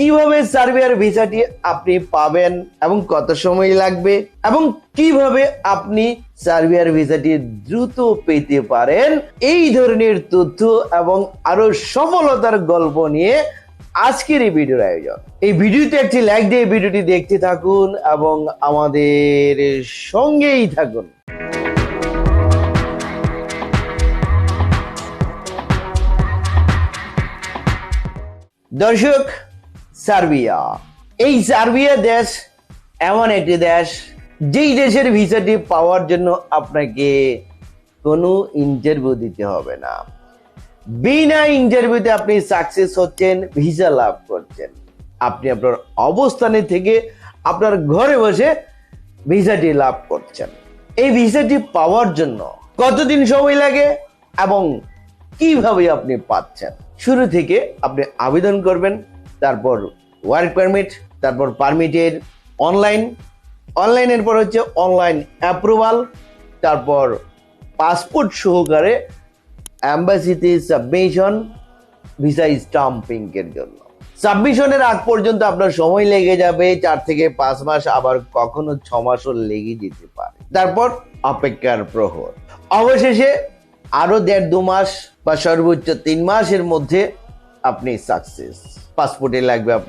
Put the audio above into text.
কীভাবে সার্বিয়ার ভিসাটি আপনি পাবেন এবং কত সময় লাগবে এবং কীভাবে আপনি সার্বিয়ার ভিসাটি দ্রুত পেতে পারেন, এই ধরনের তথ্য এবং আরও সফলতার গল্প নিয়ে আজকের এই ভিডিওর আয়োজন। এই ভিডিওতে একটি লাইক দিয়ে ভিডিওটি দেখতে থাকুন এবং আমাদের সঙ্গেই থাকুন। দর্শক সার্বিয়া। এই সার্বিয়া দেশ এমন একটি দেশ, যেই দেশের ভিসাটি পাওয়ার জন্য আপনাকে কোনো ইন্টারভিউ দিতে হবে না। বিনা ইন্টারভিউতে আপনি সাকসেস হচ্ছেন ভিসা লাভ করছেন। আপনি আপনার অবস্থানে থেকে আপনার ঘরে বসে ভিসাটি লাভ করছেন। এই ভিসাটি পাওয়ার জন্য কতদিন সময় লাগে এবং কীভাবে আপনি পাচ্ছেন? শুরু থেকে আপনি আবেদন করবেন তারপর ওয়ার্ক পারমিট তারপর পারমিটের অনলাইন অনলাইনের পর হচ্ছে অনলাইন অ্যাপ্রুভাল তারপর পাসপোর্ট সহকারে অ্যাম্বাসিতে সাবমিশন ভিসা স্টাম্পিং এর জন্য। সাবমিশনের আগ পর্যন্ত আপনার সময় লেগে যাবে, চার থেকে পাঁচ মাস, আবার কখনো ছ মাসও লেগে যেতে পারে। তারপর অপেক্ষার প্রহর। অবশেষে আরও দেড় দু মাস বা সর্বোচ্চ তিন মাসের মধ্যে আপনি সাকসেস পাসপোর্টে লাগবে আপনার